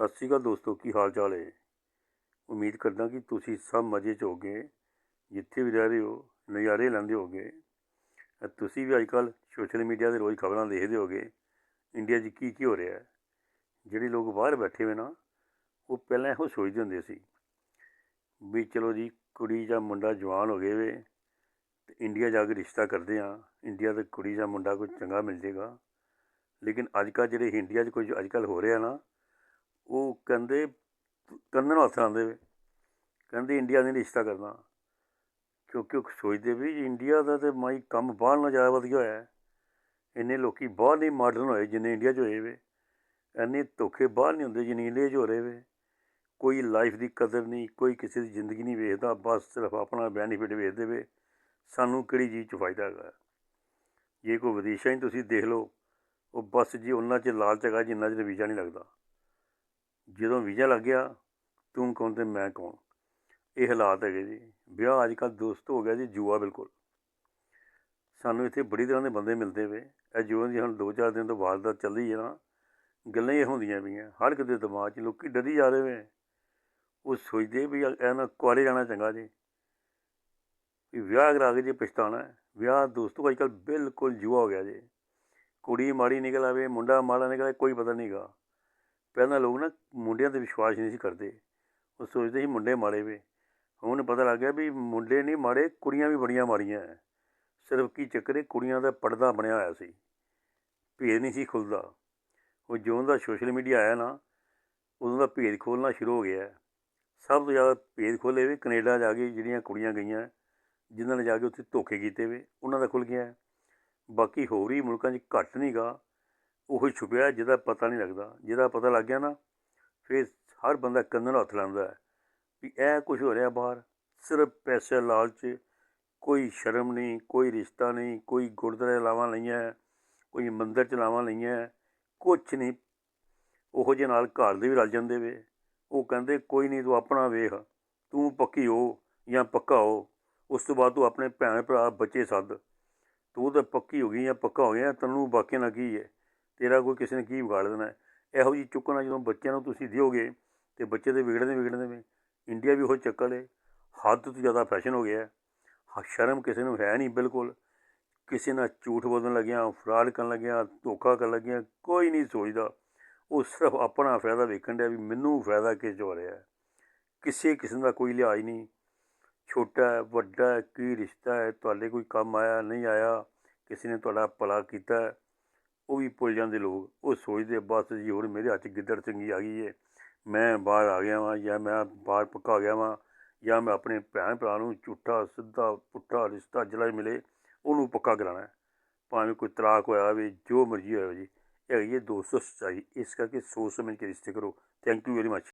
ਸਤਿ ਸ਼੍ਰੀ ਅਕਾਲ ਦੋਸਤੋ, ਕੀ ਹਾਲ ਚਾਲ ਹੈ? ਉਮੀਦ ਕਰਦਾ ਕਿ ਤੁਸੀਂ ਸਭ ਮਜ਼ੇ 'ਚ ਹੋਗੇ ਜਿੱਥੇ ਵੀ ਰਹਿ ਰਹੇ ਹੋ, ਨਜ਼ਾਰੇ ਲੈਂਦੇ ਹੋਗੇ ਤੁਸੀਂ ਵੀ ਅੱਜਕੱਲ ਸੋਸ਼ਲ ਮੀਡੀਆ ਤੇ ਰੋਜ਼ ਖਬਰਾਂ ਦੇਖਦੇ ਹੋਗੇ ਇੰਡੀਆ 'ਚ ਕੀ ਕੀ ਹੋ ਰਿਹਾ ਹੈ। ਜਿਹੜੇ ਲੋਕ ਬਾਹਰ ਬੈਠੇ ਹੋਏ ਨਾ, ਉਹ ਪਹਿਲਾਂ ਇਹੋ ਸੋਚਦੇ ਹੁੰਦੇ ਸੀ ਵੀ ਚਲੋ ਜੀ, ਕੁੜੀ ਜਾਂ ਮੁੰਡਾ ਜਵਾਨ ਹੋ ਗਏ ਵੇ, ਤੇ ਇੰਡੀਆ ਜਾ ਕੇ ਰਿਸ਼ਤਾ ਕਰਦੇ ਆ ਇੰਡੀਆ ਤੇ ਕੁੜੀ ਜਾਂ ਮੁੰਡਾ ਕੋਈ ਚੰਗਾ ਮਿਲ ਜੇਗਾ। ਲੇਕਿਨ ਅੱਜ ਕੱਲ੍ਹ ਜਿਹੜੇ ਇੰਡੀਆ 'ਚ ਕੁਝ ਅੱਜ ਕੱਲ੍ਹ ਹੋ ਰਿਹਾ ਨਾ ਉਹ ਕਹਿੰਦੇ ਕੰਨਾਂ ਨੂੰ ਹੱਥ ਲਾਉਂਦੇ ਵੇ। ਕਹਿੰਦੇ, ਇੰਡੀਆ ਨਹੀਂ ਰਿਸ਼ਤਾ ਕਰਨਾ। ਕਿਉਂਕਿ ਉਹ ਸੋਚਦੇ ਵੀ ਇੰਡੀਆ ਦਾ ਤੇ ਮਾਈ ਕੰਮ ਬਾਹਰ ਨਾਲ ਜ਼ਿਆਦਾ ਵਧੀਆ ਹੋਇਆ ਇੰਨੇ ਲੋਕੀ ਬਾਹਰ ਨਹੀਂ ਮਾਡਰਨ ਹੋਏ ਜਿੰਨੇ ਇੰਡੀਆ 'ਚ ਹੋਏ ਵੇ। ਇੰਨੇ ਧੋਖੇ ਬਾਹਰ ਨਹੀਂ ਹੁੰਦੇ ਜਿੰਨੇ ਇੰਡੀਆ 'ਚ ਹੋ ਰਹੇ ਵੇ। ਕੋਈ ਲਾਈਫ ਦੀ ਕਦਰ ਨਹੀਂ, ਕੋਈ ਕਿਸੇ ਦੀ ਜ਼ਿੰਦਗੀ ਨਹੀਂ ਵੇਖਦਾ, ਬਸ ਸਿਰਫ ਆਪਣਾ ਬੈਨੀਫਿਟ ਵੇਖਦੇ ਵੇ। ਸਾਨੂੰ ਕਿਹੜੀ ਚੀਜ਼ 'ਚ ਫਾਇਦਾ ਹੈਗਾ? ਜੇ ਕੋਈ ਵਿਦੇਸ਼ਾਂ 'ਚ ਤੁਸੀਂ ਦੇਖ ਲਓ, ਉਹ ਬਸ ਜੀ ਉਹਨਾਂ 'ਚ ਲਾਲਚ ਹੈਗਾ ਜਿੰਨਾ 'ਚ ਵੀਜ਼ਾ ਨਹੀਂ ਲੱਗਦਾ। ਜਦੋਂ ਵੀਜ਼ਾ ਲੱਗ ਗਿਆ, ਤੂੰ ਕੌਣ ਤੇ ਮੈਂ ਕੌਣ? ਇਹ ਹਾਲਾਤ ਹੈਗੇ ਜੀ। ਵਿਆਹ ਅੱਜ ਕੱਲ੍ਹ ਦੋਸਤ ਹੋ ਗਿਆ ਜੀ, ਜੂਆ ਬਿਲਕੁਲ। ਸਾਨੂੰ ਇੱਥੇ ਬੜੀ ਤਰ੍ਹਾਂ ਦੇ ਬੰਦੇ ਮਿਲਦੇ ਵੇ ਇਹ ਜਿਉਂ ਦੀ ਹੁਣ ਦੋ ਚਾਰ ਦਿਨ ਤੋਂ ਬਾਅਦ ਦਾ ਚੱਲੀ ਜਾਣਾ ਗੱਲਾਂ ਇਹ ਹੁੰਦੀਆਂ ਪਈਆਂ। ਹਰ ਇੱਕ ਦੇ ਦਿਮਾਗ 'ਚ ਲੋਕੀ ਡਰੀ ਜਾ ਰਹੇ ਵੇ ਉਹ ਸੋਚਦੇ ਵੀ ਇਹ ਨਾ ਕੁਆਰੇ ਜਾਣਾ ਚੰਗਾ ਜੀ। ਵੀ ਵਿਆਹ ਕਰਾ ਕੇ ਜੇ ਪਛਤਾਣਾ ਵਿਆਹ ਦੋਸਤੋ ਅੱਜ ਕੱਲ੍ਹ ਬਿਲਕੁਲ ਜੂਆ ਹੋ ਗਿਆ ਜੀ। ਕੁੜੀ ਮਾੜੀ ਨਿਕਲ ਆਵੇ, ਮੁੰਡਾ ਮਾੜਾ ਨਿਕਲ ਆਵੇ, ਕੋਈ ਪਤਾ ਨਹੀਂਗਾ ਪਹਿਲਾਂ ਲੋਕ ਨਾ ਮੁੰਡਿਆਂ ਤੇ ਵਿਸ਼ਵਾਸ ਨਹੀਂ ਸੀ ਕਰਦੇ। ਉਹ ਸੋਚਦੇ ਸੀ ਮੁੰਡੇ ਮਾੜੇ ਵੇ। ਹੁਣ ਪਤਾ ਲੱਗ ਗਿਆ ਵੀ ਮੁੰਡੇ ਨਹੀਂ ਮਾੜੇ, ਕੁੜੀਆਂ ਵੀ ਬੜੀਆਂ ਮਾੜੀਆਂ ਹੈ ਸਿਰਫ ਕੀ ਚੱਕਰ ਹੈ ਕੁੜੀਆਂ ਦਾ ਪਰਦਾ ਬਣਿਆ ਹੋਇਆ ਸੀ। ਭੇਦ ਨਹੀਂ ਸੀ ਖੁੱਲਦਾ। ਉਹ ਜਿਉਂ ਦਾ ਸੋਸ਼ਲ ਮੀਡੀਆ ਆਇਆ ਨਾ, ਉਦੋਂ ਦਾ ਭੇਦ ਖੋਲ੍ਹਣਾ ਸ਼ੁਰੂ ਹੋ ਗਿਆ। ਸਭ ਤੋਂ ਜ਼ਿਆਦਾ ਭੇਦ ਖੋਲ੍ਹੇ ਵੀ ਕੈਨੇਡਾ ਜਾ ਕੇ ਜਿਹੜੀਆਂ ਕੁੜੀਆਂ ਗਈਆਂ, ਜਿਨ੍ਹਾਂ ਨੇ ਜਾ ਕੇ ਉੱਥੇ ਧੋਖੇ ਕੀਤੇ ਵੇ, ਉਹਨਾਂ ਦਾ ਖੁੱਲ੍ਹ ਗਿਆ। ਬਾਕੀ ਹੋਰ ਹੀ ਮੁਲਕਾਂ 'ਚ ਘੱਟ ਨਹੀਂਗਾ ਉਹ ਛੁਪਿਆ ਜਿਹਦਾ ਪਤਾ ਨਹੀਂ ਲੱਗਦਾ। ਜਿਹਦਾ ਪਤਾ ਲੱਗ ਗਿਆ ਨਾ, ਫਿਰ ਹਰ ਬੰਦਾ ਕੰਨਾਂ ਨਾਲ ਹੱਥ ਲਾਉਂਦਾ ਹੈ ਵੀ ਇਹ ਕੁਝ ਹੋ ਰਿਹਾ ਬਾਹਰ। ਸਿਰਫ ਪੈਸੇ ਲਾਲਚ, ਕੋਈ ਸ਼ਰਮ ਨਹੀਂ, ਕੋਈ ਰਿਸ਼ਤਾ ਨਹੀਂ, ਕੋਈ ਗੁਰਦੁਆਰੇ ਲਾਵਾਂ ਲਈਆਂ, ਕੋਈ ਮੰਦਿਰ ਚ ਲਾਵਾਂ ਲਈਆਂ, ਕੁਛ ਨਹੀਂ। ਉਹੋ ਜਿਹੇ ਨਾਲ ਘਰ ਦੇ ਵੀ ਰਲ ਜਾਂਦੇ ਵੇ। ਉਹ ਕਹਿੰਦੇ, ਕੋਈ ਨਹੀਂ, ਤੂੰ ਆਪਣਾ ਵੇਖ। ਤੂੰ ਪੱਕੀ ਹੋ ਜਾਂ ਪੱਕਾ ਹੋ। ਉਸ ਤੋਂ ਬਾਅਦ ਤੂੰ ਆਪਣੇ ਭੈਣ ਭਰਾ, ਬੱਚੇ ਸੱਦ। ਤੂੰ ਤਾਂ ਪੱਕੀ ਹੋ ਗਈ ਜਾਂ ਪੱਕਾ ਹੋ ਗਿਆ, ਤੈਨੂੰ ਬਾਕੀ ਨਾ ਕੀ ਹੈ? ਤੇਰਾ ਕੋਈ ਕਿਸੇ ਨੇ ਕੀ ਵਿਗਾੜ ਦੇਣਾ ਇਹੋ ਜਿਹੀ ਚੁੱਕਣਾ ਜਦੋਂ ਬੱਚਿਆਂ ਨੂੰ ਤੁਸੀਂ ਦਿਓਗੇ ਤੇ ਬੱਚੇ ਦੇ ਵਿਗੜਦੇ ਵਿਗੜਦੇ ਨੇ। ਇੰਡੀਆ ਵੀ ਉਹ ਚੱਕਲ ਹੈ ਹੱਦ ਤੋਂ ਜ਼ਿਆਦਾ ਫੈਸ਼ਨ ਹੋ ਗਿਆ। ਹੈ। ਸ਼ਰਮ ਕਿਸੇ ਨੂੰ ਹੈ ਨਹੀਂ ਬਿਲਕੁਲ। ਕਿਸੇ ਨਾਲ ਝੂਠ ਬੋਲਣ ਲੱਗਿਆ, ਫਰਾਡ ਕਰਨ ਲੱਗਿਆ, ਧੋਖਾ ਕਰਨ ਲੱਗਿਆ, ਕੋਈ ਨਹੀਂ ਸੋਚਦਾ। ਉਹ ਸਿਰਫ ਆਪਣਾ ਫਾਇਦਾ ਵੇਖਣ ਡਿਆ ਵੀ ਮੈਨੂੰ ਫਾਇਦਾ ਕਿਸ ਜੋ ਰਿਹਾ ਹੈ। ਕਿਸੇ ਕਿਸਮ ਦਾ ਕੋਈ ਲਿਹਾਜ਼ ਨਹੀਂ। ਛੋਟਾ ਵੱਡਾ ਕੀ ਰਿਸ਼ਤਾ ਹੈ, ਤੁਹਾਡੇ ਕੋਈ ਕੰਮ ਆਇਆ, ਨਹੀਂ ਆਇਆ, ਕਿਸੇ ਨੇ ਤੁਹਾਡਾ ਭਲਾ ਕੀਤਾ ਉਹ ਵੀ ਭੁੱਲ ਜਾਂਦੇ ਲੋਕ। ਉਹ ਸੋਚਦੇ, ਬਸ ਜੀ, ਹੁਣ ਮੇਰੇ ਹੱਥ 'ਚ ਗਿੱਦੜ ਚੰਗੀ ਆ ਗਈ ਹੈ ਮੈਂ ਬਾਹਰ ਆ ਗਿਆ ਵਾਂ ਜਾਂ ਮੈਂ ਬਾਹਰ ਪੱਕਾ ਹੋ ਗਿਆ ਵਾਂ ਜਾਂ ਮੈਂ ਆਪਣੇ ਭੈਣ ਭਰਾ ਨੂੰ ਝੂਠਾ, ਸਿੱਧਾ ਪੁੱਠਾ ਰਿਸ਼ਤਾ ਜਿਹੜਾ ਵੀ ਮਿਲੇ, ਉਹਨੂੰ ਪੱਕਾ ਕਰਾਉਣਾ। ਭਾਵੇਂ ਕੋਈ ਤਲਾਕ ਹੋਇਆ ਹੋਵੇ, ਜੋ ਮਰਜ਼ੀ ਹੋਇਆ ਜੀ, ਇਹ ਹੈਗੀ ਹੈ ਦੋਸਤੋ ਸੱਚਾਈ। ਇਸ ਕਰਕੇ ਸੋਚ ਸਮਝ ਕੇ ਰਿਸ਼ਤੇ ਕਰੋ। Thank you very much